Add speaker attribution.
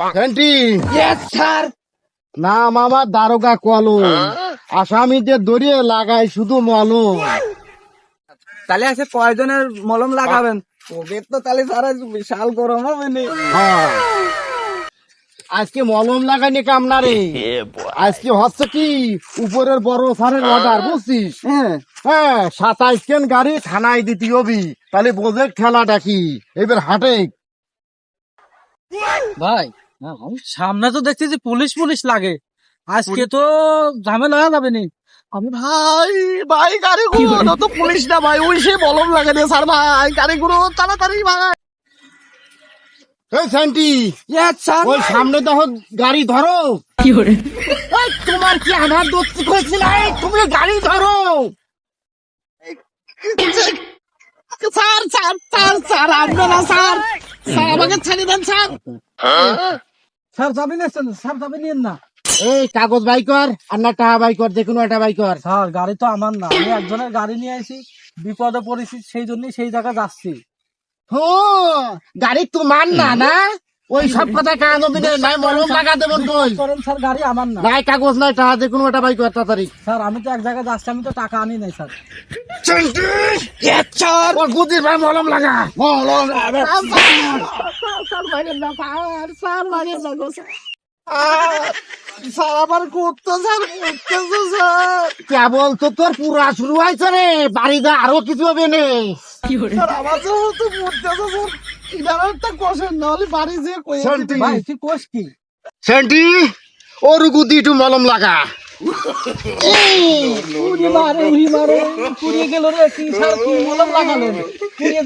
Speaker 1: ঘন্টি
Speaker 2: sir
Speaker 1: নাম আমার দারোগা কলো আসামিদের দড়িয়ে লাগাই শুধু মলো।
Speaker 2: তাহলে আছে কয়জনের মলম লাগাবেন? ওদের তো তাহলে সারা বিশাল গরম হবে নি।
Speaker 1: হ্যাঁ। আজকে মলম লাগাইনি কাম না রে। আজকে হচ্ছে কি? উপরের বড় সারের অর্ডার বুঝছিস?
Speaker 2: হ্যাঁ।
Speaker 1: হ্যাঁ সাতাইশ কেন গাড়ি থানায় দিতে হবি তাহলে বোঝে খেলাটা কি? এবার হাটে।
Speaker 3: ভাই সামনে তো দেখছি যে পুলিশ পুলিশ লাগে। আজকে তো ঝামেলা হয়ে যাবে নি।
Speaker 2: আমি ভাই ভাই গাড়ি গুলো তো পুলিশ না ভাই ওই সে মলম লাগানো স্যার ভাই গাড়ি গুলো তাড়াতাড়ি ভাই।
Speaker 1: এই
Speaker 2: স্যার
Speaker 1: ওই সামনে দেখো গাড়ি ধরো। কি ওই, তোমার কি আধার দোস্তি করেছি নাই তুমি গাড়ি ধরো।
Speaker 2: স্যার স্যার স্যার স্যার আসবে না স্যার। স্যার আমাকে ছেড়ে দেন স্যার।
Speaker 3: স্যার যাবি না স্যার যাবি না।
Speaker 1: এই কাগজ বাই কর আর না টাকা বাই কর যে কোনো একটা বাই কর।
Speaker 3: স্যার গাড়ি তো আমার না। আমি একজনের গাড়ি নিয়ে আসি বিপদে পড়েছি সেই জন্যই সেই জায়গায় যাচ্ছি।
Speaker 1: হো গাড়ি তোমার না না? ওই সব কথা কান অভিনয় নাই মলম লাগা দেবেন কই?
Speaker 3: করেন স্যার গাড়ি আমার না।
Speaker 1: নাই কাগজ নাই টাকা যে কোনো একটা বাই কর তাড়াতাড়ি।
Speaker 3: স্যার আমি তো এক জায়গায় যাচ্ছি আমি তো টাকা আনি নাই স্যার।
Speaker 1: স্যার ওর গুদির ভাই মলম লাগা। মলম
Speaker 2: স্যার আমার করতে স্যার করতেছে স্যার
Speaker 1: কেবল তো তোর পুরা শুরু হয়েছে রে বাড়িতে আরও কিছু হবে নে
Speaker 2: স্যার আমার তো তো করতেছে স্যার কিনার কষেন নাহলে বাড়ি যে কয়ে
Speaker 1: শান্তি।
Speaker 3: ভাই তুই কোষ কি
Speaker 1: সেন্টি ওর গুদি একটু মলম লাগা
Speaker 3: উড়ি মারে উড়ি মারে পুড়িয়ে গেল রে কি স্যার কি মলম লাগালেন পুড়িয়ে যা